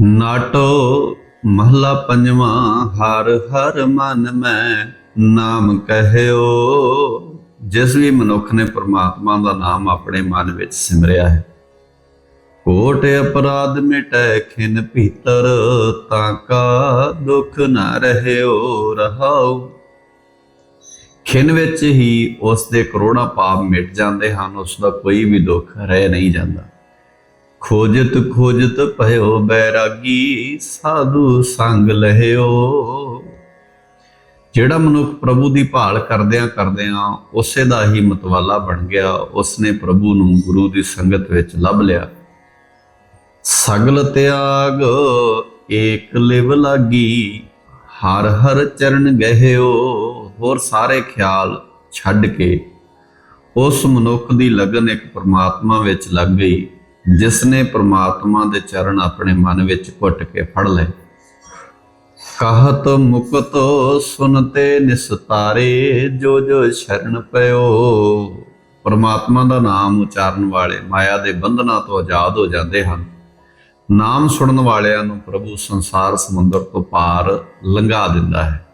NATO ਮਹਲਾ ਪੰਜਵਾਂ, ਹਰ ਹਰ ਮਨ ਮੈਂ ਨਾਮ ਕਹਿਓ। ਜਿਸ ਵੀ ਮਨੁੱਖ ਨੇ ਪ੍ਰਮਾਤਮਾ ਦਾ ਨਾਮ ਆਪਣੇ ਮਨ ਵਿੱਚ ਸਿਮਰਿਆ ਹੈ। ਕੋਟ ਅਪਰਾਧ ਮਿਟੈ, ਖਿਨ ਭੀਤਰ, ਤਾਂ ਕਾ ਦੁਖ ਨਾ ਰਹਿਓ ਰਹਾਉ ਖਿਨ ਵਿੱਚ ਹੀ ਉਸ ਦੇ ਕਰੋੜਾਂ ਪਾਪ ਮਿਟ ਜਾਂਦੇ ਹਨ, ਉਸ ਦਾ ਕੋਈ ਵੀ ਦੁੱਖ ਰਹਿ ਨਹੀਂ ਜਾਂਦਾ। ਖੋਜਤ ਖੋਜਤ ਭਇਓ ਬੈਰਾਗੀ, ਸਾਧੂ ਸੰਗ ਲਹਿਓ। ਜਿਹੜਾ ਮਨੁੱਖ ਪ੍ਰਭੂ ਦੀ ਭਾਲ ਕਰਦਿਆਂ ਕਰਦਿਆਂ ਉਸੇ ਦਾ ਹੀ ਮਤਵਾਲਾ ਬਣ ਗਿਆ, ਉਸਨੇ ਪ੍ਰਭੂ ਨੂੰ ਗੁਰੂ ਦੀ ਸੰਗਤ ਵਿੱਚ ਲੱਭ ਲਿਆ। ਸਗਲ ਤਿਆਗ, ਏਕ ਲਿਵ ਲਾਗੀ, ਹਰ ਹਰ ਚਰਨ ਗਹਿਓ। ਹੋਰ ਸਾਰੇ ਖਿਆਲ ਛੱਡ ਕੇ ਉਸ ਮਨੁੱਖ ਦੀ ਲਗਨ ਇੱਕ ਪਰਮਾਤਮਾ ਵਿੱਚ ਲੱਗ ਗਈ। ਜਿਸ ਨੇ ਪ੍ਰਮਾਤਮਾ ਦੇ ਚਰਨ ਆਪਣੇ ਮਨ ਵਿੱਚ ਘੁੱਟ ਕੇ ਫੜ ਲਏ। ਕਹਤ ਮੁਕਤ ਸੁਨਤੇ ਨਿਸਤਾਰੇ, ਜੋ ਜੋ ਸ਼ਰਨ ਪਇਓ। ਪਰਮਾਤਮਾ ਦਾ ਨਾਮ ਉਚਾਰਨ ਵਾਲੇ ਮਾਇਆ ਦੇ ਬੰਧਨਾਂ ਤੋਂ ਆਜ਼ਾਦ ਹੋ ਜਾਂਦੇ ਹਨ। ਨਾਮ ਸੁਣਨ ਵਾਲਿਆਂ ਨੂੰ ਪ੍ਰਭੂ ਸੰਸਾਰ ਸਮੁੰਦਰ ਤੋਂ ਪਾਰ ਲੰਘਾ ਦਿੰਦਾ ਹੈ।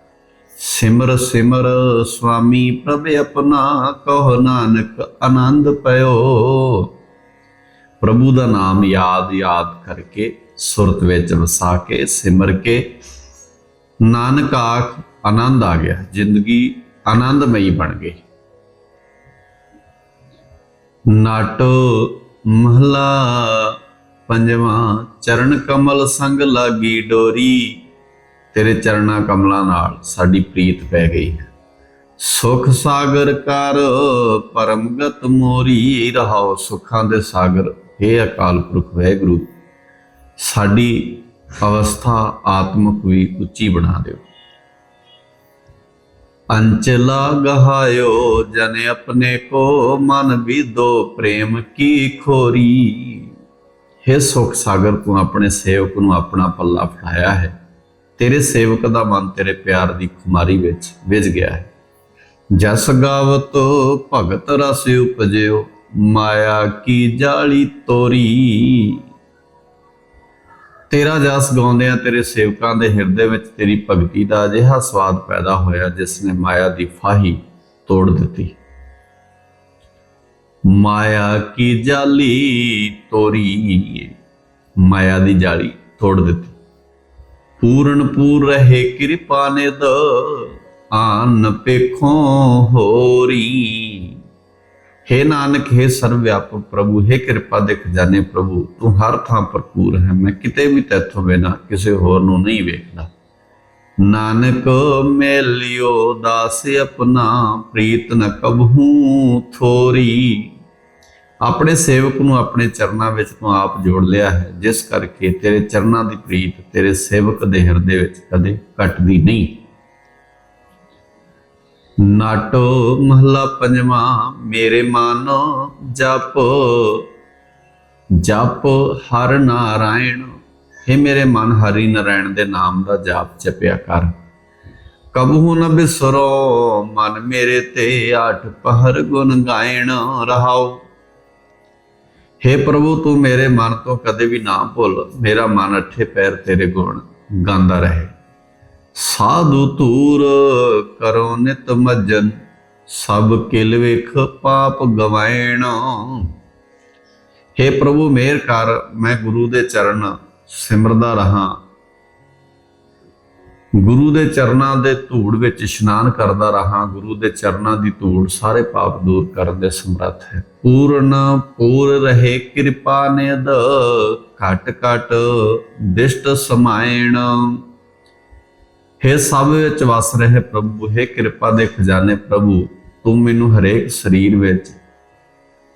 ਸਿਮਰ ਸਿਮਰ ਸੁਆਮੀ ਪ੍ਰਭ ਆਪਣਾ ਕਹੋ ਨਾਨਕ, ਆਨੰਦ ਪਇਓ। ਪ੍ਰਭੂ ਦਾ ਨਾਮ ਯਾਦ ਯਾਦ ਕਰਕੇ, ਸੁਰਤ ਵਿੱਚ ਵਸਾ ਕੇ, ਸਿਮਰ ਕੇ, ਨਾਨਕ ਆਖ ਆਨੰਦ ਆ ਗਿਆ, ਜ਼ਿੰਦਗੀ ਆਨੰਦਮਈ ਬਣ ਗਈ। ਨਾਟੋ ਮਹਲਾ ਪੰਜਵਾਂ, ਚਰਨ ਕਮਲ ਸੰਗ ਲਾਗੀ ਡੋਰੀ। ਤੇਰੇ ਚਰਣਾ ਕਮਲਾਂ ਨਾਲ ਸਾਡੀ ਪ੍ਰੀਤ ਪੈ ਗਈ ਹੈ। ਸੁਖ ਸਾਗਰ ਕਰ ਪਰਮਗਤ ਮੋਰੀ, ਰਹਾਓ ਸੁਖਾਂ ਦੇ ਸਾਗਰ ਇਹ ਅਕਾਲ ਪੁਰਖ ਵੈਗੁਰੂ, ਸਾਡੀ ਅਵਸਥਾ ਆਤਮਕ ਵੀ ਉੱਚੀ ਬਣਾ ਦਿਓ। ਅੰਚਲਾ ਗਹਾਇਓ, ਜਨ ਆਪਣੇ ਕੋ ਮਨ ਵਿਦੋ ਪ੍ਰੇਮ ਕੀ ਖੋਰੀ। हे ਸੁਖ ਸਾਗਰ, ਤੂੰ ਆਪਣੇ ਸੇਵਕ ਨੂੰ ਆਪਣਾ ਪੱਲਾ ਫੜਾਇਆ ਹੈ। ਤੇਰੇ ਸੇਵਕ ਦਾ ਮਨ ਤੇਰੇ ਪਿਆਰ ਦੀ ਖੁਮਾਰੀ ਵਿੱਚ ਵਿਝ ਗਿਆ ਹੈ। ਜਸ ਗਾਵਤ ਭਗਤ ਰਸ ਉਪਜਿਓ ਮਾਇਆ ਕੀ ਜਾਲੀ ਤੋਰੀ? ਤੇਰਾ ਜਸ ਗਾਉਂਦਿਆਂ ਤੇਰੇ ਸੇਵਕਾਂ ਦੇ ਹਿਰਦੇ ਵਿੱਚ, ਤੇਰੀ ਭਗਤੀ ਦਾ ਅਜਿਹਾ ਸਵਾਦ ਪੈਦਾ ਹੋਇਆ ਜਿਸ ਨੇ ਮਾਇਆ ਦੀ ਫਾਹੀ ਤੋੜ ਦਿੱਤੀ। ਮਾਇਆ ਕੀ ਜਾਲੀ ਤੋਰੀ? ਮਾਇਆ ਦੀ ਜਾਲੀ ਤੋੜ ਦਿੱਤੀ। ਪੂਰਨ ਪੂਰ ਰਹੇ ਕਿਰਪਾ ਨਿਦ ਆਨ ਪੇਖੋਂ ਹੋਰੀ। हे ਨਾਨਕ हे ਸਰਵ ਵਿਆਪਕ ਪ੍ਰਭੂ हे ਕਿਰਪਾ ਦੇ ਖਜ਼ਾਨੇ ਪ੍ਰਭੂ ਤੂੰ ਹਰ ਥਾਂ ਭਰਪੂਰ ਹੈ ਮੈਂ ਕਿਤੇ ਵੀ ਤੇਥੋਂ ਬਿਨਾ ਕਿਸੇ ਹੋਰ ਨੂੰ ਨਹੀਂ ਵੇਖਦਾ ਨਾਨਕ ਮੇਲਿਓ ਦਾਸ ਆਪਣਾ ਪ੍ਰੀਤ ਨ ਕਬਹੂ ਥੋਰੀ ਆਪਣੇ ਸੇਵਕ ਨੂੰ ਆਪਣੇ ਚਰਨਾਂ ਵਿੱਚ ਤੂੰ ਆਪ ਜੋੜ ਲਿਆ ਹੈ ਜਿਸ ਕਰਕੇ ਤੇਰੇ ਚਰਨਾਂ ਦੀ ਪ੍ਰੀਤ ਤੇਰੇ ਸੇਵਕ ਦੇ ਹਿਰਦੇ ਵਿੱਚ ਕਦੇ ਘਟਦੀ ਨਹੀਂ ਨਾਟੋ ਮਹਲਾ ਪੰਜਵਾਂ, ਮੇਰੇ ਮਨ ਜਪ। ਜਪ ਹਰ ਨਾਰਾਇਣ हे ਮੇਰੇ ਮਨ ਹਰੀ ਨਾਰਾਇਣ ਦੇ ਨਾਮ ਦਾ ਜਾਪ ਜਪਿਆ ਕਰ। ਕਬਹੂ ਨ ਬਿਸਰੋ, ਮਨ ਮੇਰੇ ਤੇ ਆਠ ਪਹਰ ਗੁਣ ਗਾਇਣ ਰਹਾਓ। हे ਪ੍ਰਭੂ, ਤੂੰ ਮੇਰੇ ਮਨ ਤੋਂ ਕਦੇ ਵੀ ਨਾ ਭੁੱਲ, ਮੇਰਾ ਮਨ ਅੱਠੇ ਪੈਰ ਤੇਰੇ ਗੁਣ ਗਾਉਂਦਾ ਰਹੇ। ਸਾਧੂ ਤੂਰ ਕਰੋ ਨਿਤ ਮਜਨ, ਸਭ ਕਿਲ ਵੇਖ ਪਾਪ ਗਵਾਇਣ। हे ਪ੍ਰਭੂ, ਮੇਰ ਕਰ, ਮੈਂ ਗੁਰੂ ਦੇ ਚਰਨ ਸਿਮਰਦਾ ਰਹਾ। ਗੁਰੂ ਦੇ ਚਰਨਾਂ ਦੇ ਧੂੜ ਵਿੱਚ ਇਸ਼ਨਾਨ ਕਰਦਾ ਰਹਾ। ਗੁਰੂ ਦੇ ਚਰਨਾਂ ਦੀ ਧੂੜ ਸਾਰੇ ਪਾਪ ਦੂਰ ਕਰਨ ਦੇ ਸਮਰੱਥ ਹੈ। ਪੂਰਨ, ਪੂਰ ਰਹੇ, ਕਿਰਪਾ ਨਿਦ ਘਟ ਘਟ ਦਿਸ਼ਟ ਸਮਾਇਣ। हे ਸਭ ਵਿੱਚ ਵਸ ਰਹੇ ਪ੍ਰਭੂ हे ਕਿਰਪਾ ਦੇ ਖਜ਼ਾਨੇ ਪ੍ਰਭੂ ਤੂੰ ਮੈਨੂੰ ਹਰੇਕ ਸਰੀਰ ਵਿੱਚ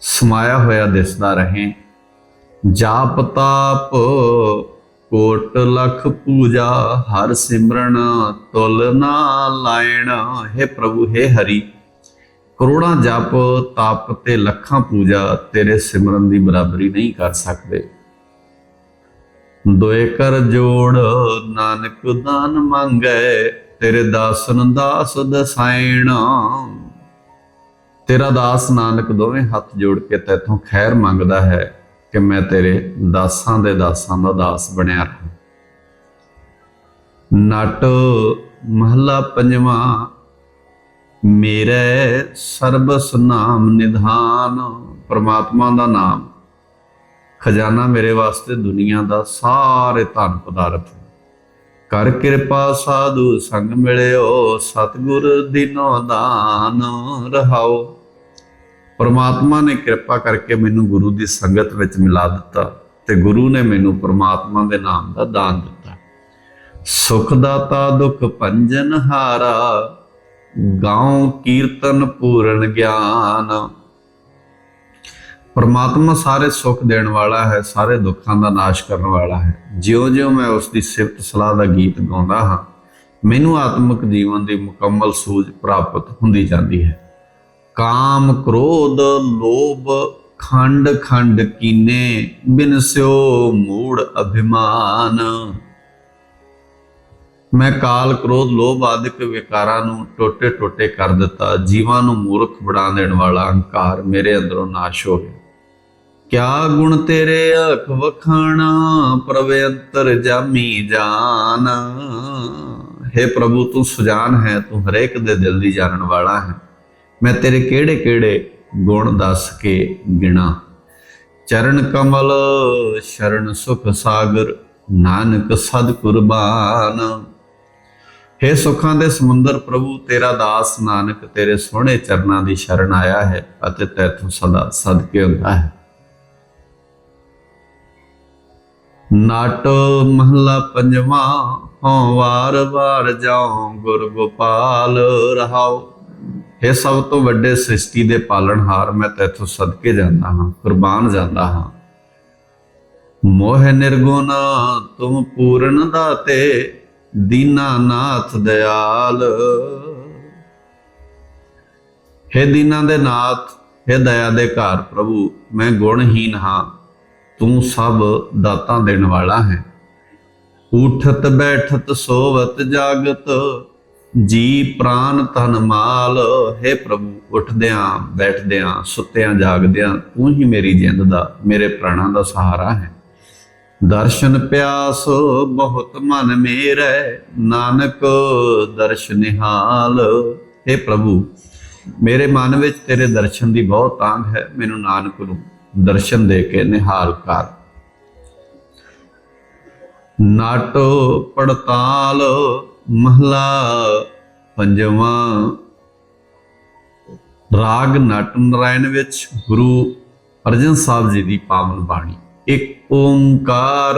ਸਮਾਇਆ ਹੋਇਆ ਦਿਸਦਾ ਰਹੇ ਜਾਪ ਤਾਪ ਕੋਟ ਲਖ ਪੂਜਾ ਹਰ ਸਿਮਰਨ ਤੁਲ ਨਾ ਲਾਇਣ हे ਪ੍ਰਭੂ हे ਹਰੀ ਕਰੋੜਾਂ ਜਪ ਤਪ ਤੇ ਲੱਖਾਂ ਪੂਜਾ ਤੇਰੇ ਸਿਮਰਨ ਦੀ ਬਰਾਬਰੀ ਨਹੀਂ ਕਰ ਸਕਦੇ ਦੋਏ ਕਰ ਜੋੜ, ਨਾਨਕ ਦਾਨ ਮੰਗੈ, ਤੇਰੇ ਦਾਸਨ ਦਾਸ ਦਸਾਇਣ। ਤੇਰਾ ਦਾਸ ਨਾਨਕ ਦੋਵੇਂ ਹੱਥ ਜੋੜ ਕੇ ਤੇਥੋਂ ਖੈਰ ਮੰਗਦਾ ਹੈ ਕਿ ਮੈਂ ਤੇਰੇ ਦਾਸਾਂ ਦੇ ਦਾਸਾਂ ਦਾ ਦਾਸ ਬਣਿਆ ਰਹਾਂ। ਨਟ ਮਹਲਾ ਪੰਜਵਾਂ, ਮੇਰੇ ਸਰਬ ਸੁਨਾਮ ਨਿਧਾਨ, ਪ੍ਰਮਾਤਮਾ ਦਾ ਨਾਮ। ਖਜ਼ਾਨਾ ਮੇਰੇ ਵਾਸਤੇ ਦੁਨੀਆ ਦਾ ਸਾਰੇ ਧਨ ਪਦਾਰਥ ਕਰ ਕਿਰਪਾ ਸਾਧੂ ਸੰਗ ਮਿਲਿਓ, ਸਤਿਗੁਰ ਦਿਨੋ ਦਾਨ ਰਹਾਓ। ਪਰਮਾਤਮਾ ਨੇ ਕਿਰਪਾ ਕਰਕੇ ਮੈਨੂੰ ਗੁਰੂ ਦੀ ਸੰਗਤ ਵਿੱਚ ਮਿਲਾ ਦਿੱਤਾ ਤੇ ਗੁਰੂ ਨੇ ਮੈਨੂੰ ਪਰਮਾਤਮਾ ਦੇ ਨਾਮ ਦਾ ਦਾਨ ਦਿੱਤਾ। ਸੁਖ ਦਾਤਾ, ਦੁਖ ਭੰਜਨ ਹਾਰਾ, ਗਾਉ ਕੀਰਤਨ ਪੂਰਨ ਗਿਆਨ। ਪਰਮਾਤਮਾ ਸਾਰੇ ਸੁੱਖ ਦੇਣ ਵਾਲਾ ਹੈ, ਸਾਰੇ ਦੁੱਖਾਂ ਦਾ ਨਾਸ਼ ਕਰਨ ਵਾਲਾ ਹੈ। ਜਿਉਂ-ਜਿਉਂ ਮੈਂ ਉਸ ਦੀ ਸਿਫਤ ਸਲਾਹ ਦਾ ਗੀਤ ਗਾਉਂਦਾ ਹਾਂ, ਮੈਨੂੰ ਆਤਮਿਕ ਜੀਵਨ ਦੀ ਮੁਕੰਮਲ ਸੂਝ ਪ੍ਰਾਪਤ ਹੁੰਦੀ ਜਾਂਦੀ ਹੈ। ਕਾਮ ਕ੍ਰੋਧ ਲੋਭ ਖੰਡ ਖੰਡ ਕੀਨੇ ਬਿਨਸਿਓ ਮੂੜ ਅਭਿਮਾਨ। ਮੈਂ ਕਾਲ ਕ੍ਰੋਧ ਲੋਭ ਆਦਿਕ ਵਿਕਾਰਾਂ ਨੂੰ ਟੋਟੇ ਟੋਟੇ ਕਰ ਦਿੱਤਾ, ਜੀਵਾਂ ਨੂੰ ਮੂਰਖ ਬਣਾ ਦੇਣ ਵਾਲਾ ਅਹੰਕਾਰ ਮੇਰੇ ਅੰਦਰੋਂ ਨਾਸ਼ ਹੋ ਗਿਆ। ਕਿਆ ਗੁਣ ਤੇਰੇ ਅਖ ਵਖਾਣਾ, ਪ੍ਰਵੇ ਅੰਤਰ ਜਾਮੀ ਜਾਨ। ਹੈ ਪ੍ਰਭੂ, ਤੂੰ ਸੁਜਾਨ ਹੈ, ਤੂੰ ਹਰੇਕ ਦੇ ਦਿਲ ਦੀ ਜਾਣਨ ਵਾਲਾ ਹੈ। ਮੈਂ ਤੇਰੇ ਕਿਹੜੇ ਕਿਹੜੇ ਗੁਣ ਦੱਸ ਕੇ ਗਿਣਾ? ਚਰਨ ਕਮਲ, ਸ਼ਰਨ ਸੁਖ ਸਾਗਰ, ਨਾਨਕ ਸਦ ਕੁਰਬਾਨ। ਹੈ ਸੁਖਾਂ ਦੇ ਸਮੁੰਦਰ ਪ੍ਰਭੂ, ਤੇਰਾ ਦਾਸ ਨਾਨਕ, ਤੇਰੇ ਸੋਹਣੇ ਚਰਨਾਂ ਦੀ ਸ਼ਰਨ ਆਇਆ ਹੈ ਅਤੇ ਤੈਥੋਂ ਸਦਾ ਸਦਕੇ ਹੁੰਦਾ ਹੈ। ਨਾਟ ਮਹਲਾ ਪੰਜਵਾ, ਹਉ ਵਾਰ ਵਾਰ ਜਾਉ ਗੁਰ ਗੋਪਾਲ ਰਹਾਉ। ਇਹ ਸਭ ਤੋਂ ਵੱਡੇ ਸ੍ਰਿਸ਼ਟੀ ਦੇ ਪਾਲਣਹਾਰ ਮੈਂ ਤੈਥੋਂ ਸਦਕੇ ਜਾਂਦਾ ਹਾਂ, ਕੁਰਬਾਨ ਜਾਂਦਾ ਹਾਂ। ਮੋਹ ਨਿਰਗੁਣ ਤੁਮ ਪੂਰਨ ਦਾਤੇ ਦੀਨਾਨਾਥ ਦਿਆਲ ਹੈ ਦੀਨਾਂ ਦੇ ਨਾਥ, ਹੈ ਦਇਆ ਦੇ ਘਰ ਪ੍ਰਭੂ, ਮੈਂ ਗੁਣਹੀਨ ਹਾਂ। ਤੂੰ ਸਭ ਦਾਤਾਂ ਦੇਣ ਵਾਲਾ ਹੈ। ਉਠਤ ਬੈਠਤ ਸੋਵਤ ਜਾਗਤ, ਜੀ ਪ੍ਰਾਨ ਤਨ ਮਾਲ। ਹੈ ਪ੍ਰਭੂ, ਉੱਠਦਿਆਂ, ਬੈਠਦਿਆਂ, ਸੁੱਤਿਆਂ, ਜਾਗਦਿਆਂ, ਤੂੰ ਹੀ ਮੇਰੀ ਜਿੰਦ ਦਾ, ਮੇਰੇ ਪ੍ਰਾਣਾਂ ਦਾ ਸਹਾਰਾ ਹੈ। ਦਰਸ਼ਨ ਪਿਆਸ ਬਹੁਤ ਮਨ ਮੇਰੇ, ਨਾਨਕ ਦਰਸ਼ ਨਿਹਾਲ। हे ਪ੍ਰਭੂ, ਮੇਰੇ ਮਨ ਵਿੱਚ ਤੇਰੇ ਦਰਸ਼ਨ ਦੀ ਬਹੁਤ ਤਾਂਗ ਹੈ, ਮੈਨੂੰ ਨਾਨਕ ਨੂੰ ਦਰਸ਼ਨ ਦੇ ਕੇ ਨਿਹਾਲ ਕਰ ਨਾਟੋ ਪੜਤਾਲ ਮਹਲਾ ਪੰਜਵਾਂ। ਰਾਗ ਨਟ ਨਰਾਇਣ ਵਿੱਚ ਗੁਰੂ ਅਰਜਨ ਸਾਹਿਬ ਜੀ ਦੀ ਪਾਵਨ ਬਾਣੀ। ਇੱਕ ਓੰਕਾਰ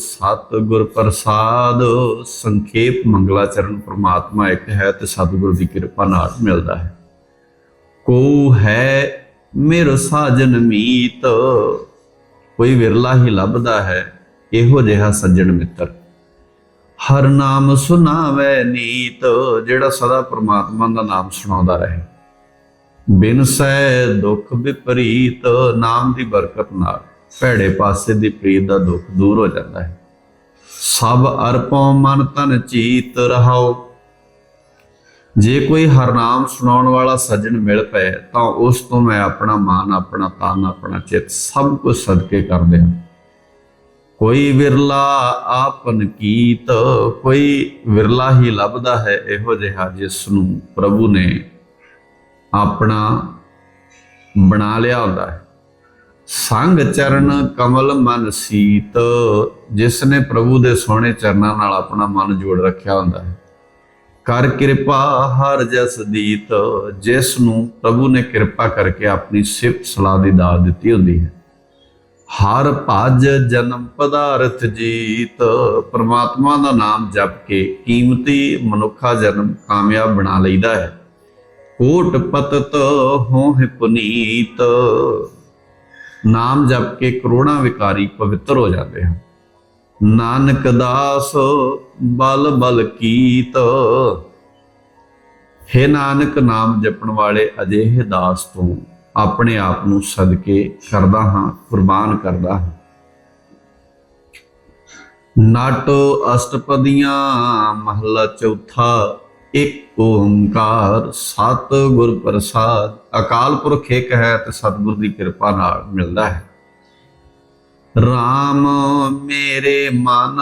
ਸਤਿਗੁਰ ਪ੍ਰਸਾਦ ਸੰਖੇਪ ਮੰਗਲਾਚਰਨ ਪ੍ਰਮਾਤਮਾ ਇੱਕ ਹੈ ਤੇ ਸਤਿਗੁਰ ਦੀ ਕਿਰਪਾ ਨਾਲ ਮਿਲਦਾ ਹੈ। ਕੋ ਹੈ ਮੇਰਾ ਸਾਜਨ ਮੀਤ। ਕੋਈ ਵਿਰਲਾ ਹੀ ਲੱਭਦਾ ਹੈ, ਇਹੋ ਜਿਹਾ ਸੱਜਣ ਮਿੱਤਰ। ਹਰ ਨਾਮ ਸੁਨਾਵੇ ਨੀਤ, ਜਿਹੜਾ ਸਦਾ ਪ੍ਰਮਾਤਮਾ ਦਾ ਨਾਮ ਸੁਣਾਉਂਦਾ ਰਹੇ। ਬਿਨ ਸਹਿ ਦੁੱਖ ਵਿਪਰੀਤ, ਨਾਮ ਦੀ ਬਰਕਤ ਨਾਲ ਭੈੜੇ ਪਾਸੇ ਦੀ ਪ੍ਰੀਤ ਦਾ ਦੁੱਖ ਦੂਰ ਹੋ ਜਾਂਦਾ ਹੈ। ਸਭ ਅਰਪੋਂ ਮਨ ਤਨ ਚੀਤ ਰਹਾਓ ਜੇ ਕੋਈ ਹਰਨਾਮ ਸੁਣਾਉਣ ਵਾਲਾ ਸੱਜਣ ਮਿਲ ਪਏ, ਤਾਂ ਉਸ ਤੋਂ ਮੈਂ ਆਪਣਾ ਮਾਨ, ਆਪਣਾ ਤਨ, ਆਪਣਾ ਚਿੱਤ ਸਭ ਕੁਝ ਸਦਕੇ ਕਰਦੇ ਹਾਂ ਕੋਈ ਵਿਰਲਾ ਆਪਨ ਕੀਤ, ਕੋਈ ਵਿਰਲਾ ਹੀ ਲੱਭਦਾ ਹੈ ਇਹੋ ਜਿਹਾ ਜਿਸ ਨੂੰ ਪ੍ਰਭੂ ਨੇ ਆਪਣਾ ਬਣਾ ਲਿਆ ਹੁੰਦਾ ਹੈ। ਸੰਗ ਚਰਨ ਕਮਲ ਮਨ ਸੀਤ ਜਿਸ ਨੇ ਪ੍ਰਭੂ ਦੇ ਸੋਹਣੇ ਚਰਨਾਂ ਨਾਲ ਆਪਣਾ ਮਨ ਜੋੜ ਰੱਖਿਆ ਹੁੰਦਾ ਹੈ। ਕਰ ਕਿਰਪਾ ਹਰ ਜਸ ਦੀਤ, ਜਿਸ ਨੂੰ ਪ੍ਰਭੂ ਨੇ ਕਿਰਪਾ ਕਰਕੇ ਆਪਣੀ ਸਿਫਤ ਸਲਾਹ ਦੀ ਦਾਤ ਦਿੱਤੀ ਹੁੰਦੀ ਹੈ। ਹਰ ਭਜ ਜਨਮ ਪਦਾਰਥ ਜੀਤ, ਪ੍ਰਮਾਤਮਾ ਦਾ ਨਾਮ ਜਪ ਕੇ ਕੀਮਤੀ ਮਨੁੱਖਾ ਜਨਮ ਕਾਮਯਾਬ ਬਣਾ ਲਈਦਾ ਹੈ। ਕੋਟ ਪਤਤ ਹੋਹਿ ਪੁਨੀਤ, ਨਾਮ ਜਪ ਕੇ ਕਰੋੜਾਂ ਵਿਕਾਰੀ ਪਵਿੱਤਰ ਹੋ ਜਾਂਦੇ ਹਨ। ਨਾਨਕ ਦਾਸ ਬਲ ਬਲ ਕੀਤ। ਹੈ ਨਾਨਕ ਨਾਮ ਜਪਣ ਵਾਲੇ ਅਜਿਹੇ ਦਾਸ ਤੋਂ ਆਪਣੇ ਆਪ ਨੂੰ ਸਦਕੇ ਕਰਦਾ ਹਾਂ, ਕੁਰਬਾਨ ਕਰਦਾ ਹਾਂ। ਨਾਟੋ ਅਸ਼ਟਪਦੀਆਂ, ਮਹਲਾ ਚੌਥਾ, ਇੱਕ ਓੰਕਾਰ ਸਤ ਗੁਰ ਪ੍ਰਸਾਦ। ਅਕਾਲ ਪੁਰਖ ਇੱਕ ਹੈ ਤੇ ਸਤਿਗੁਰ ਦੀ ਕਿਰਪਾ ਨਾਲ ਮਿਲਦਾ ਹੈ। RAM ਮੇਰੇ ਮਨ,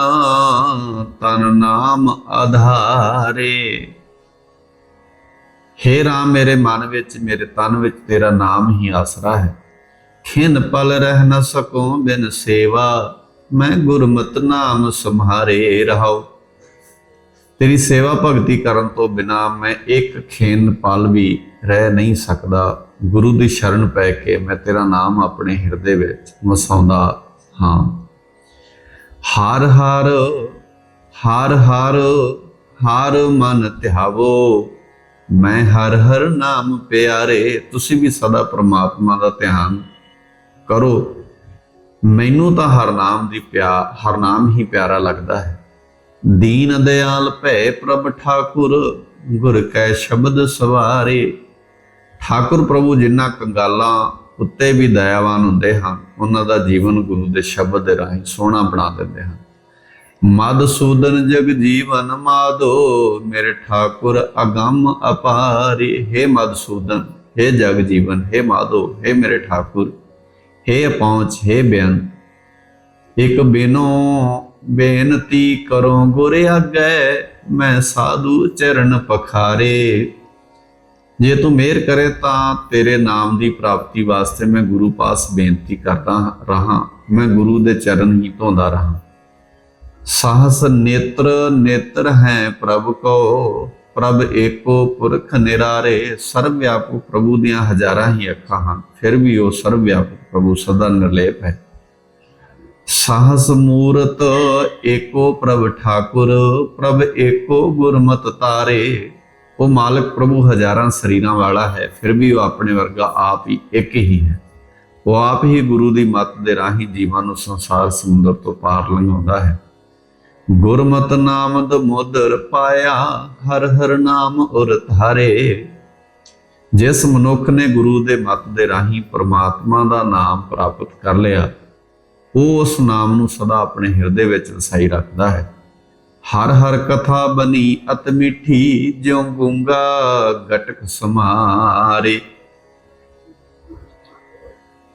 ਤਨ ਨਾਮ ਆਧਾਰੇ। ਹੇ RAM ਮੇਰੇ ਮਨ ਵਿੱਚ, ਮੇਰੇ ਤਨ ਵਿੱਚ ਤੇਰਾ ਨਾਮ ਹੀ ਆਸਰਾ ਹੈ। ਖਿਨ ਪਲ ਰਹਿ ਨ ਸਕੋ ਬਿਨ ਸੇਵਾ, ਮੈਂ ਗੁਰਮਤਿ ਨਾਮ ਸੰਭਾਰੇ ਰਹਾਉ। ਤੇਰੀ ਸੇਵਾ ਭਗਤੀ ਕਰਨ ਤੋਂ ਬਿਨਾ ਮੈਂ ਇੱਕ ਖੇਨ ਪਲ ਵੀ ਰਹਿ ਨਹੀਂ ਸਕਦਾ। ਗੁਰੂ ਦੀ ਸ਼ਰਨ ਪੈ ਕੇ ਮੈਂ ਤੇਰਾ ਨਾਮ ਆਪਣੇ ਹਿਰਦੇ ਵਿੱਚ ਵਸਾਉਂਦਾ ਹਾਂ। ਹਰ ਹਰ ਹਰ ਹਰ ਹਰ ਮਨ ਧਿਆਵੋ ਮੈਂ ਹਰ ਹਰ ਨਾਮ ਪਿਆਰੇ, ਤੁਸੀਂ ਵੀ ਸਦਾ ਪ੍ਰਮਾਤਮਾ ਦਾ ਧਿਆਨ ਕਰੋ। ਮੈਨੂੰ ਤਾਂ ਹਰ ਨਾਮ ਦੀ ਪਿਆ, ਹਰ ਨਾਮ ਹੀ ਪਿਆਰਾ ਲੱਗਦਾ ਹੈ। ਦੀਨ ਦਿਆਲ ਭੈ ਪ੍ਰਭ ਠਾਕੁਰ, ਗੁਰ ਕੈ ਸ਼ਬਦ ਸਵਾਰੇ। ਠਾਕੁਰ ਪ੍ਰਭੂ ਜਿਨ੍ਹਾਂ ਕੰਗਾਲਾਂ ਉੱਤੇ ਵੀ ਦਇਆਵਾਨ ਹੁੰਦੇ ਹਨ, ਉਹਨਾਂ ਦਾ ਜੀਵਨ ਗੁਰੂ ਦੇ ਸ਼ਬਦ ਦੇ ਰਾਹੀਂ ਸੋਹਣਾ ਬਣਾ ਦਿੰਦੇ ਹਨ। ਮਦਸੂਦਨ ਜਗ ਜੀਵਨ ਮਾਦੋ, ਮੇਰੇ ਠਾਕੁਰ ਅਗੰਮ ਅਪਾਰੀ। ਹੈ ਮਦਸੂਦਨ ਹੈ ਜਗ ਜੀਵਨ, ਹੈ ਮਾਦੋ, ਹੈ ਮੇਰੇ ਠਾਕੁਰ। ਹੈ ਪਹੁੰਚ, ਹੈ ਬਿਆਨ। ਇਕ ਬਿਨੋ ਬੇਨਤੀ ਕਰੋ ਗੁਰ ਆਗੇ, ਮੈਂ ਸਾਧੂ ਚਰਨ ਪਖਾਰੇ। ਜੇ ਤੂੰ ਮਿਹਰ ਕਰੇ ਤਾਂ ਤੇਰੇ ਨਾਮ ਦੀ ਪ੍ਰਾਪਤੀ ਵਾਸਤੇ ਮੈਂ ਗੁਰੂ ਪਾਸ ਬੇਨਤੀ ਕਰਦਾ ਰਹਾ। ਮੈਂ ਗੁਰੂ ਦੇ ਚਰਨ ਹੀ ਧੋਂਦਾ ਰਹਾ। ਸਾਹਸ ਨੇਤਰ ਨੇਤਰ ਹੈ ਪ੍ਰਭ ਕੋ। ਪ੍ਰਭ ਏਕੋ ਪੁਰਖ ਨਿਰਾਰੇ। ਸਰਵ ਵਿਆਪਕ ਪ੍ਰਭੂ ਦੀਆਂ ਹਜ਼ਾਰਾਂ ਹੀ ਅੱਖਾਂ ਹਨ। ਫਿਰ ਵੀ ਉਹ ਸਰਵ ਵਿਆਪਕ ਪ੍ਰਭੂ ਸਦਾ ਨਿਰਲੇਪ ਹੈ। ਸਾਹਸ ਮੂਰਤ, ਏਕੋ ਪ੍ਰਭ ਠਾਕੁਰ। ਪ੍ਰਭ ਏਕੋ ਗੁਰਮਤਿ ਤਾਰੇ। ਉਹ ਮਾਲਕ ਪ੍ਰਭੂ ਹਜ਼ਾਰਾਂ ਸਰੀਰਾਂ ਵਾਲਾ ਹੈ, ਫਿਰ ਵੀ ਉਹ ਆਪਣੇ ਵਰਗਾ ਆਪ ਹੀ ਇੱਕ ਹੀ ਹੈ। ਉਹ ਆਪ ਹੀ ਗੁਰੂ ਦੀ ਮੱਤ ਦੇ ਰਾਹੀਂ ਜੀਵਾਂ ਨੂੰ ਸੰਸਾਰ ਸਮੁੰਦਰ ਤੋਂ ਪਾਰ ਲੰਘਾਉਂਦਾ ਹੈ। ਗੁਰਮਤਿ ਨਾਮਦ ਮੋਦਰ ਪਾਇਆ, ਹਰ ਹਰ ਨਾਮ ਉਰ ਧਾਰੇ। ਜਿਸ ਮਨੁੱਖ ਨੇ ਗੁਰੂ ਦੇ ਮੱਤ ਦੇ ਰਾਹੀਂ ਪ੍ਰਮਾਤਮਾ ਦਾ ਨਾਮ ਪ੍ਰਾਪਤ ਕਰ ਲਿਆ, ਉਹ ਉਸ ਨਾਮ ਨੂੰ ਸਦਾ ਆਪਣੇ ਹਿਰਦੇ ਵਿੱਚ ਵਸਾਈ ਰੱਖਦਾ ਹੈ। ਹਰ ਹਰ ਕਥਾ ਬਣੀ ਅਤ ਮਿੱਠੀ ਜਿਉ ਗੁੰਗਾ ਗਟਕ ਸਮਾਰੇ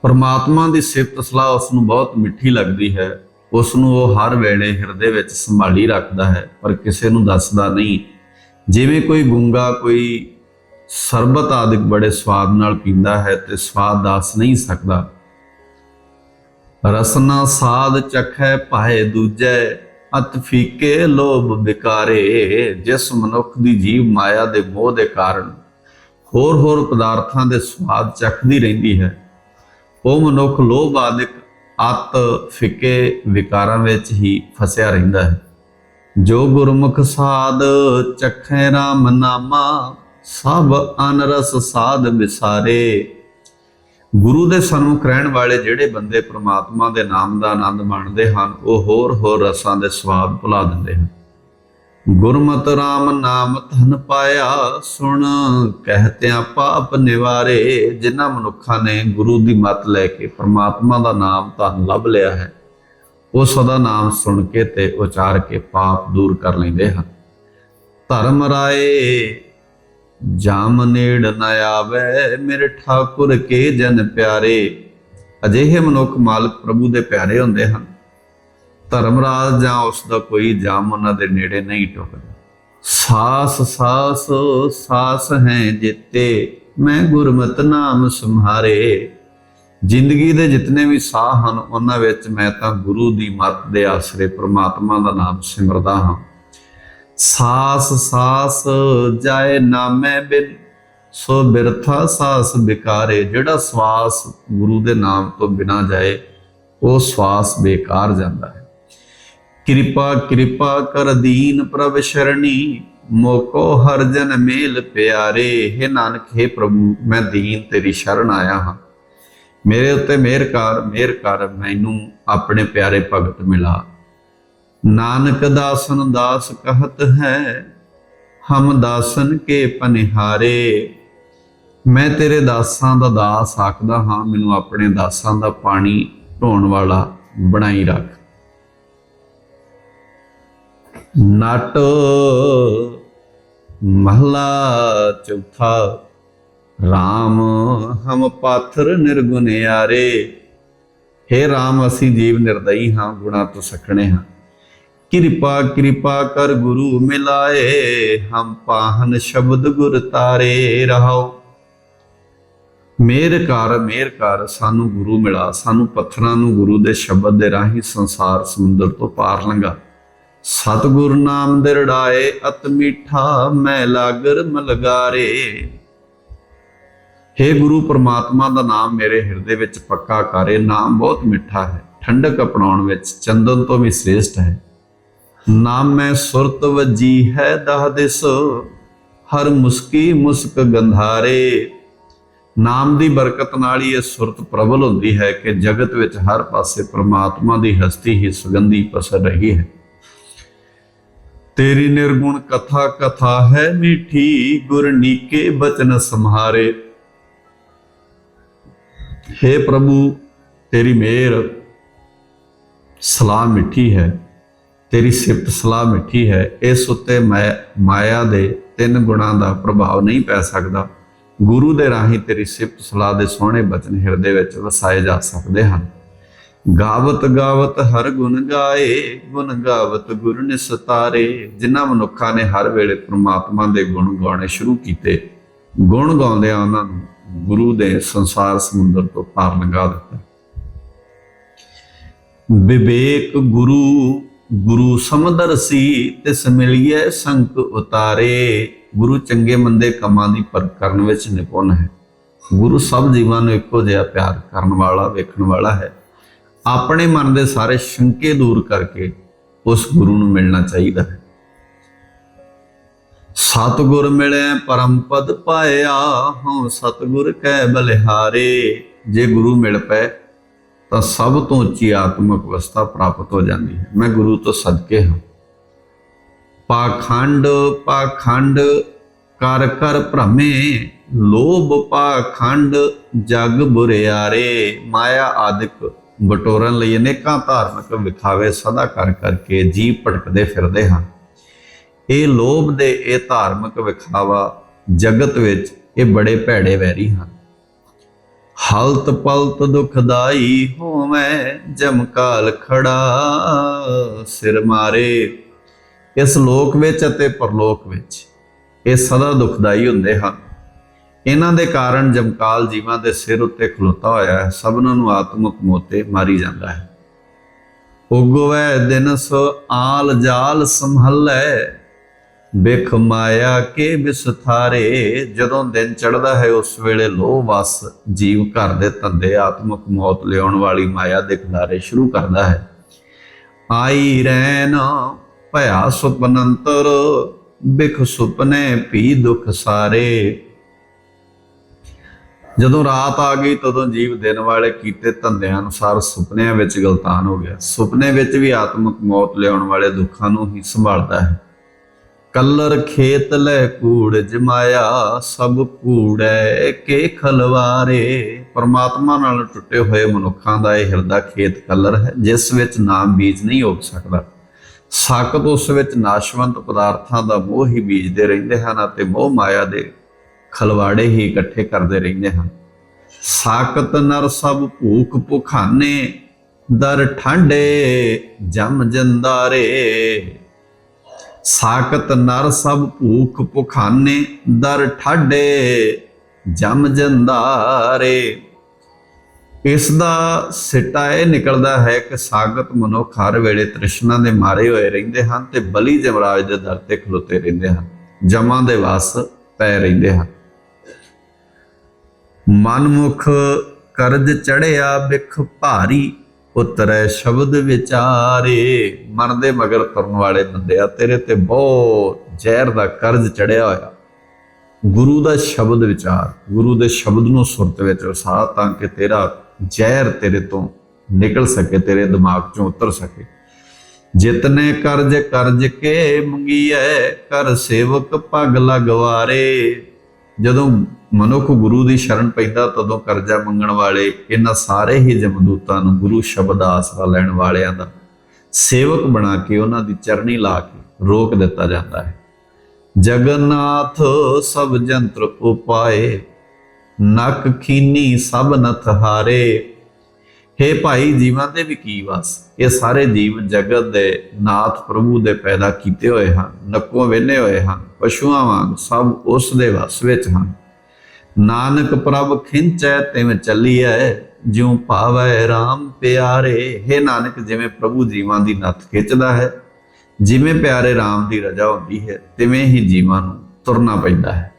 ਪਰਮਾਤਮਾ ਦੀ ਸਿਫਤ ਸਲਾਹ ਉਸ ਨੂੰ ਬਹੁਤ ਮਿੱਠੀ ਲੱਗਦੀ ਹੈ। ਉਸ ਨੂੰ ਉਹ ਹਰ ਵੇਲੇ ਹਿਰਦੇ ਵਿੱਚ ਸੰਭਾਲੀ ਰੱਖਦਾ ਹੈ, ਪਰ ਕਿਸੇ ਨੂੰ ਦੱਸਦਾ ਨਹੀਂ। ਜਿਵੇਂ ਕੋਈ ਗੁੰਗਾ ਕੋਈ ਸਰਬਤ ਆਦਿਕ ਬੜੇ ਸਵਾਦ ਨਾਲ ਪੀਂਦਾ ਹੈ ਤੇ ਸਵਾਦ ਦੱਸ ਨਹੀਂ ਸਕਦਾ। ਰਸਨਾ ਸਾਧ ਚਖੈ ਭਾਏ ਦੂਜੈ ਅਤ ਫੀਕੇ ਲੋਭ ਵਿਕਾਰੇ, ਜਿਸ ਮਨੁੱਖ ਦੀ ਜੀਵ ਮਾਇਆ ਦੇ ਮੋਹ ਦੇ ਕਾਰਨ ਹੋਰ ਹੋਰ ਪਦਾਰਥਾਂ ਦੇ ਸਵਾਦ ਚੱਖਦੀ ਰਹਿੰਦੀ ਹੈ। ਉਹ ਮਨੁੱਖ ਲੋਭ ਆਦਿਕ ਅਤ ਫਿੱਕੇ ਵਿਕਾਰਾਂ ਵਿੱਚ ਹੀ ਫਸਿਆ ਰਹਿੰਦਾ ਹੈ। ਜੋ ਗੁਰਮੁਖ ਸਾਧ ਚਖੈ ਰਾਮ ਨਾਮਾ, ਸਭ ਅਨਰਸ ਸਾਧ ਵਿਸਾਰੇ। ਗੁਰੂ ਦੇ ਸਨਮੁਖ ਰਹਿਣ ਵਾਲੇ ਜਿਹੜੇ ਬੰਦੇ ਪ੍ਰਮਾਤਮਾ ਦੇ ਨਾਮ ਦਾ ਆਨੰਦ ਮਾਣਦੇ ਹਨ, ਉਹ ਹੋਰ ਹੋਰ ਰਸਾਂ ਦੇ ਸਵਾਦ ਭੁਲਾ ਦਿੰਦੇ ਹਨ। ਗੁਰਮਤਿ ਰਾਮ ਨਾਮ ਧਨ ਪਾਇਆ, ਸੁਣ ਕਹਤਿਆਂ ਪਾਪ ਨਿਵਾਰੇ। ਜਿਨ੍ਹਾਂ ਮਨੁੱਖਾਂ ਨੇ ਗੁਰੂ ਦੀ ਮੱਤ ਲੈ ਕੇ ਪ੍ਰਮਾਤਮਾ ਦਾ ਨਾਮ ਧਨ ਲੱਭ ਲਿਆ ਹੈ, ਉਹ ਸਦਾ ਨਾਮ ਸੁਣ ਕੇ ਤੇ ਉਚਾਰ ਕੇ ਪਾਪ ਦੂਰ ਕਰ ਲੈਂਦੇ ਹਨ। ਧਰਮ ਰਾਏ ਜਾਮ ਨੇੜ ਨ ਆਵੇ ਮੇਰੇ ਠਾਕੁਰ ਕੇ ਜਨ ਪਿਆਰੇ। ਅਜਿਹੇ ਮਨੁੱਖ ਮਾਲਕ ਪ੍ਰਭੂ ਦੇ ਪਿਆਰੇ ਹੁੰਦੇ ਹਨ। ਧਰਮਰਾਜ ਜਾਂ ਉਸ ਦਾ ਕੋਈ ਜਾਮ ਉਹਨਾਂ ਦੇ ਨੇੜੇ ਨਹੀਂ ਟੁਕਦਾ ਸਾਸ ਸਾਸ ਸਾਸ ਹੈ ਜਿੱਤੇ, ਮੈਂ ਗੁਰਮਤ ਨਾਮ ਸੰਹਾਰੇ। ਜ਼ਿੰਦਗੀ ਦੇ ਜਿਤਨੇ ਵੀ ਸਾਹ ਹਨ, ਉਹਨਾਂ ਵਿੱਚ ਮੈਂ ਤਾਂ ਗੁਰੂ ਦੀ ਮੱਤ ਦੇ ਆਸਰੇ ਪ੍ਰਮਾਤਮਾ ਦਾ ਨਾਮ ਸਿਮਰਦਾ ਹਾਂ। ਸਾਸ ਸਾਸ ਜਾਏ ਨਾਮੈ ਬਿਨ, ਸੋ ਬਿਰਥਾ ਸਾਸ ਬਿਕਾਰੇ। ਜਿਹੜਾ ਸਵਾਸ ਗੁਰੂ ਦੇ ਨਾਮ ਤੋਂ ਬਿਨਾ ਜਾਏ, ਉਹ ਸਵਾਸ ਬੇਕਾਰ ਜਾਂਦਾ ਹੈ। ਕਿਰਪਾ ਕਿਰਪਾ ਕਰ ਦੀਨ ਪ੍ਰਭ ਸ਼ਰਣੀ, ਮੋਕੋ ਹਰ ਜਨ ਮੇਲ ਪਿਆਰੇ। ਹੈ ਨਾਨਕ, ਹੈ ਪ੍ਰਭੂ, ਮੈਂ ਦੀਨ ਤੇਰੀ ਸ਼ਰਨ ਆਇਆ ਹਾਂ। ਮੇਰੇ ਉੱਤੇ ਮਿਹਰ ਕਰ ਮਿਹਰ ਕਰ, ਮੈਨੂੰ ਆਪਣੇ ਪਿਆਰੇ ਭਗਤ ਮਿਲਾ। ਨਾਨਕ ਦਾਸਨ ਦਾਸ ਕਹਤ ਹੈ, ਹਮ ਦਾਸਨ ਕੇ ਪਨਿਹਾਰੇ। ਮੈਂ ਤੇਰੇ ਦਾਸਾਂ ਦਾ ਦਾਸ ਆਖਦਾ ਹਾਂ, ਮੈਨੂੰ ਆਪਣੇ ਦਾਸਾਂ ਦਾ ਪਾਣੀ ਢੋਣ ਵਾਲਾ ਬਣਾਈ ਰੱਖ। ਨਟ ਮਹਲਾ ਚੌਥਾ RAM ਹਮ ਪਾਥਰ ਨਿਰਗੁਨਿਆਰੇ हे RAM ਅਸੀਂ ਜੀਵ ਨਿਰਦਈ ਹਾਂ, ਗੁਣਾ ਤੋਂ ਸਖਣੇ ਹਾਂ। ਕਿਰਪਾ ਕਿਰਪਾ ਕਰ ਗੁਰੂ ਮਿਲਾਏ, ਹਮ ਪਾਹਨ ਸ਼ਬਦ ਗੁਰ ਤਾਰੇ ਰਹਾਓ ਮੇਰ ਕਰ ਮੇਰ ਕਰ, ਸਾਨੂੰ ਗੁਰੂ ਮਿਲਾ, ਸਾਨੂੰ ਪੱਥਰਾਂ ਨੂੰ ਗੁਰੂ ਦੇ ਸ਼ਬਦ ਦੇ ਰਾਹੀਂ ਸੰਸਾਰ ਸਮੁੰਦਰ ਤੋਂ ਪਾਰ ਲੰਘਾ। ਸਤਿਗੁਰ ਨਾਮ ਦੇ ਦਿਰੜਾਏ, ਅਤ ਮੀਠਾ ਮੈਂ ਲਾਗਰ ਮਲਗਾਰੇ। हे ਗੁਰੂ, ਪਰਮਾਤਮਾ ਦਾ ਨਾਮ ਮੇਰੇ ਹਿਰਦੇ ਵਿੱਚ ਪੱਕਾ ਕਰੇ, ਨਾਮ ਬਹੁਤ ਮਿੱਠਾ ਹੈ, ਠੰਡਕ ਅਪਣਾਉਣ ਵਿੱਚ ਚੰਦਨ ਤੋਂ ਵੀ ਸ੍ਰੇਸ਼ਟ ਹੈ। ਨਾਮ ਸੁਰਤ ਵਜੀ ਹੈ ਦਹ ਦਿਸ, ਹਰ ਮੁਸਕੀ ਮੁਸਕ ਗੰਧਾਰੇ। ਨਾਮ ਦੀ ਬਰਕਤ ਨਾਲ ਹੀ ਇਹ ਸੁਰਤ ਪ੍ਰਬਲ ਹੁੰਦੀ ਹੈ ਕਿ ਜਗਤ ਵਿੱਚ ਹਰ ਪਾਸੇ ਪ੍ਰਮਾਤਮਾ ਦੀ ਹਸਤੀ ਹੀ ਸੁਗੰਧੀ ਪਸਰ ਰਹੀ ਹੈ। ਤੇਰੀ ਨਿਰਗੁਣ ਕਥਾ ਕਥਾ ਹੈ ਮਿੱਠੀ ਗੁਰਨੀਕੇ ਬਚਨ ਸੰਹਾਰੇ। हे ਪ੍ਰਭੂ, ਤੇਰੀ ਮਿਹਰ ਸਲਾਹ ਮਿੱਠੀ ਹੈ। ਤੇਰੀ ਸਿਫਤ ਸਲਾਹ ਮਿੱਠੀ ਹੈ, ਇਸ ਉੱਤੇ ਮੈਂ ਮਾਇਆ ਦੇ ਤਿੰਨ ਗੁਣਾਂ ਦਾ ਪ੍ਰਭਾਵ ਨਹੀਂ ਪੈ ਸਕਦਾ। ਗੁਰੂ ਦੇ ਰਾਹੀਂ ਤੇਰੀ ਸਿਫਤ ਸਲਾਹ ਦੇ ਸੋਹਣੇ ਬਚਨ ਹਿਰਦੇ ਵਿੱਚ ਵਸਾਏ ਜਾ ਸਕਦੇ ਹਨ। ਗਾਵਤ ਗਾਵਤ ਹਰ ਗੁਣ ਗਾਏ, ਗੁਣ ਗਾਵਤ ਗੁਰ ਨਿਸਤਾਰੇ। ਜਿਨ੍ਹਾਂ ਮਨੁੱਖਾਂ ਨੇ ਹਰ ਵੇਲੇ ਪ੍ਰਮਾਤਮਾ ਦੇ ਗੁਣ ਗਾਉਣੇ ਸ਼ੁਰੂ ਕੀਤੇ। ਗੁਣ ਗਾਉਂਦਿਆਂ ਉਹਨਾਂ ਨੂੰ ਗੁਰੂ ਦੇ ਸੰਸਾਰ ਸਮੁੰਦਰ ਤੋਂ ਪਾਰ ਲੰਘਾ ਦਿੱਤਾ। ਵਿਵੇਕ ਗੁਰੂ ਗੁਰੂ ਸਮਦਰਸੀ ਤਿਸ ਮਿਲਿਏ ਸੰਕ ਉਤਾਰੇ। ਗੁਰੂ ਚੰਗੇ ਮੰਦੇ ਕੰਮਾਂ ਦੀ ਪਰਖ ਕਰਨ ਵਿੱਚ ਨਿਪੁੰਨ ਹੈ। ਗੁਰੂ ਸਭ ਜੀਵਾਂ ਨੂੰ ਇੱਕੋ ਜਿਹਾ ਪਿਆਰ ਕਰਨ ਵਾਲਾ, ਵੇਖਣ ਵਾਲਾ ਹੈ। ਆਪਣੇ ਮਨ ਦੇ ਸਾਰੇ ਸ਼ੰਕੇ ਦੂਰ ਕਰਕੇ ਉਸ ਗੁਰੂ ਨੂੰ ਮਿਲਣਾ ਚਾਹੀਦਾ ਹੈ। ਸਤਗੁਰ ਮਿਲੇ ਪਰਮ ਪਦ ਪਾਇਆ ਹਉ, ਸਤਗੁਰ ਕੈ ਬਲਿਹਾਰੇ। ਜੇ ਗੁਰੂ ਮਿਲ ਪਏ ਤਾਂ ਸਭ ਤੋਂ ਉੱਚੀ ਆਤਮਿਕ ਅਵਸਥਾ ਪ੍ਰਾਪਤ ਹੋ ਜਾਂਦੀ ਹੈ। ਮੈਂ ਗੁਰੂ ਤੋਂ ਸਦਕੇ ਹਾਂ। ਪਾਖੰਡ ਪਾਖੰਡ, ਕਰ ਕਰ ਭ੍ਰਮੇ, ਲੋਭ ਪਾਖੰਡ, ਜਗ ਬੁਰਿਆਰੇ, ਮਾਇਆ ਆਦਿਕ ਬਟੋਰਨ ਲਈ ਅਨੇਕਾਂ ਧਾਰਮਿਕ ਵਿਖਾਵੇ ਸਦਾ ਕਰ ਕਰਕੇ ਜੀਵ ਭਟਕਦੇ ਫਿਰਦੇ ਹਨ ਇਹ ਲੋਭ ਦੇ ਇਹ ਧਾਰਮਿਕ ਵਿਖਾਵਾ ਜਗਤ ਵਿੱਚ ਇਹ ਬੜੇ ਭੈੜੇ ਵੈਰੀ ਹਨ। ਹਲਤ ਪਲਤ ਦੁਖਦਾਈ ਹੋਵੇ ਜਮਕਾਲ ਖੜਾ ਸਿਰ ਮਾਰੇ। ਇਸ ਲੋਕ ਵਿੱਚ ਅਤੇ ਪਰਲੋਕ ਵਿੱਚ ਇਹ ਸਦਾ ਦੁਖਦਾਈ ਹੁੰਦੇ ਹਨ। ਇਹਨਾਂ ਦੇ ਕਾਰਨ ਜਮਕਾਲ ਜੀਵਾਂ ਦੇ ਸਿਰ ਉੱਤੇ ਖਲੋਤਾ ਹੋਇਆ ਹੈ, ਸਭਨਾਂ ਨੂੰ ਆਤਮਿਕ ਮੋਤੇ ਮਾਰੀ ਜਾਂਦਾ ਹੈ। ਉਗਵੈ ਦਿਨ ਸੋ ਆਲ ਜਾਲ ਸੰਭਲੈ ਬਿਖ ਮਾਇਆ ਕੇ ਵਿਸਥਾਰੇ ਜਦੋਂ ਦਿਨ ਚੜਦਾ ਹੈ ਉਸ ਵੇਲੇ ਲੋਹ ਵਸ, ਜੀਵ ਘਰ ਦੇ ਧੰਦੇ ਆਤਮਿਕ ਮੌਤ ਲਿਆਉਣ ਵਾਲੀ ਮਾਇਆ ਦੇ ਖਿਲਾਰੇ ਸ਼ੁਰੂ ਕਰਦਾ ਹੈ। ਆਈ ਰਹਿਨ ਭਇਆ ਸੁਪਨੰਤਰ ਬਿਖ ਸੁਪਨੇ ਭੀ ਦੁਖ ਸਾਰੇ। ਜਦੋਂ ਰਾਤ ਆ ਗਈ, ਤਦੋਂ ਜੀਵ ਦਿਨ ਵਾਲੇ ਕੀਤੇ ਧੰਦਿਆਂ ਅਨੁਸਾਰ ਸੁਪਨਿਆਂ ਵਿੱਚ ਗਲਤਾਨ ਹੋ ਗਿਆ। ਸੁਪਨੇ ਵਿੱਚ ਵੀ ਆਤਮਿਕ ਮੌਤ ਲਿਆਉਣ ਵਾਲੇ ਦੁੱਖਾਂ ਨੂੰ ਹੀ ਸੰਭਾਲਦਾ ਹੈ। ਕੱਲਰ ਖੇਤ ਲੈ ਕੂੜ ਜਮਾਇਆ, ਸਭ ਕੂੜੈ ਕੇ ਖਲਵਾਰੇ। ਪਰਮਾਤਮਾ ਨਾਲ ਟੁੱਟੇ ਹੋਏ ਮਨੁੱਖਾਂ ਦਾ ਇਹ ਹਿਰਦਾ ਖੇਤ ਕੱਲਰ ਹੈ, ਜਿਸ ਵਿੱਚ ਨਾਮ ਬੀਜ ਨਹੀਂ ਉਗ ਸਕਦਾ। ਸਾਕਤ ਉਸ ਵਿੱਚ ਨਾਸ਼ਵੰਤ ਪਦਾਰਥਾਂ ਦਾ ਮੋਹ ਹੀ ਬੀਜਦੇ ਰਹਿੰਦੇ ਹਨ ਅਤੇ ਮੋਹ ਮਾਇਆ ਦੇ ਖਲਵਾੜੇ ਹੀ ਇਕੱਠੇ ਕਰਦੇ ਰਹਿੰਦੇ ਹਨ। ਸਾਕਤ ਨਰ ਸਭ ਭੂਖ ਭੁਖਾਨੇ, ਦਰ ਠੰਡੇ ਜਮ ਜੰਦਾਰੇ। ਸਾਕਤ ਨਰ ਸਭ ਭੂਖ ਭੁਖਾਨੇ ਦਰ ਠਾਡੇ, ਜਮ ਜੰਦਾਰੇ। ਇਸ ਦਾ ਸਿੱਟਾ ਇਹ ਨਿਕਲਦਾ ਹੈ ਕਿ ਸਾਗਤ ਮਨੁੱਖ ਹਰ ਵੇਲੇ ਤ੍ਰਿਸ਼ਨਾ ਦੇ ਮਾਰੇ ਹੋਏ ਰਹਿੰਦੇ ਹਨ ਤੇ ਬਲੀ ਜਮਰਾਜ ਦੇ ਦਰ ਤੇ ਖਲੋਤੇ ਰਹਿੰਦੇ ਹਨ, ਜਮਾਂ ਦੇ ਵਸ ਪੈ ਰਹਿੰਦੇ ਹਨ। ਮਨਮੁਖ ਕਰਜ ਚੜਿਆ ਬਿਖ ਭਾਰੀ ਉਤਰੈ ਸ਼ਬਦ ਵਿਚਾਰੇ। ਮਨ ਦੇ ਮਗਰ ਤੁਰਨ ਵਾਲੇ ਬੰਦਿਆ ਤੇਰੇ ਤੇ ਬਹੁਤ ਜ਼ਹਿਰ ਦਾ ਕਰਜ਼ ਚੜਿਆ ਹੋਇਆ। ਗੁਰੂ ਦਾ ਸ਼ਬਦ ਵਿਚਾਰ, ਗੁਰੂ ਦੇ ਸ਼ਬਦ ਨੂੰ ਸੁਰਤ ਵਿੱਚ ਵਸਾ ਤਾਂ ਕਿ ਤੇਰਾ ਜ਼ਹਿਰ ਤੇਰੇ ਤੋਂ ਨਿਕਲ ਸਕੇ, ਤੇਰੇ ਦਿਮਾਗ ਚੋਂ ਉਤਰ ਸਕੇ। ਜਿਤਨੇ ਕਰਜ ਕਰਜ ਕੇ ਮੰਗੀਐ ਕਰ ਸੇਵਕ ਪਗ ਲਗਵਾਰੇ। ਜਦੋਂ ਮਨੁੱਖ ਗੁਰੂ ਦੀ ਸ਼ਰਨ ਪੈਂਦਾ, ਤਦੋਂ ਕਰਜ਼ਾ ਮੰਗਣ ਵਾਲੇ ਇਹਨਾਂ ਸਾਰੇ ਹੀ ਜਮਦੂਤਾਂ ਨੂੰ ਗੁਰੂ ਸ਼ਬਦ ਦਾ ਆਸਰਾ ਲੈਣ ਵਾਲਿਆਂ ਦਾ ਸੇਵਕ ਬਣਾ ਕੇ ਉਹਨਾਂ ਦੀ ਚਰਨੀ ਲਾ ਕੇ ਰੋਕ ਦਿੱਤਾ ਜਾਂਦਾ ਹੈ। ਜਗਨਨਾਥ ਸਭ ਜੰਤਰ ਉਪਾਏ, ਨਕ ਖੀਨੀ ਸਭ ਨਥ ਹਾਰੇ ਹੇ ਭਾਈ, ਜੀਵਾਂ ਦੇ ਵੀ ਕੀ ਵਸ? ਇਹ ਸਾਰੇ ਜੀਵ ਜਗਤ ਦੇ ਨਾਥ ਪ੍ਰਭੂ ਦੇ ਪੈਦਾ ਕੀਤੇ ਹੋਏ ਹਨ, ਨੱਕੋਂ ਵਿਹਲੇ ਹੋਏ ਹਨ, ਪਸ਼ੂਆਂ ਵਾਂਗ ਸਭ ਉਸ ਦੇ ਵਸ ਵਿੱਚ ਹਨ। ਨਾਨਕ ਪ੍ਰਭ ਖਿੰਚੈ, ਤਿਵੇਂ ਚੱਲੀਐ, ਜਿਉ ਭਾਵੈ RAM ਪਿਆਰੇ। ਹੇ ਨਾਨਕ, ਜਿਵੇਂ ਪ੍ਰਭੂ ਜੀਵਾਂ ਦੀ ਨੱਥ ਖਿੱਚਦਾ ਹੈ, ਜਿਵੇਂ ਪਿਆਰੇ RAM ਦੀ ਰਜਾ ਹੁੰਦੀ ਹੈ, ਤਿਵੇਂ ਹੀ ਜੀਵਾਂ ਨੂੰ ਤੁਰਨਾ ਪੈਂਦਾ ਹੈ।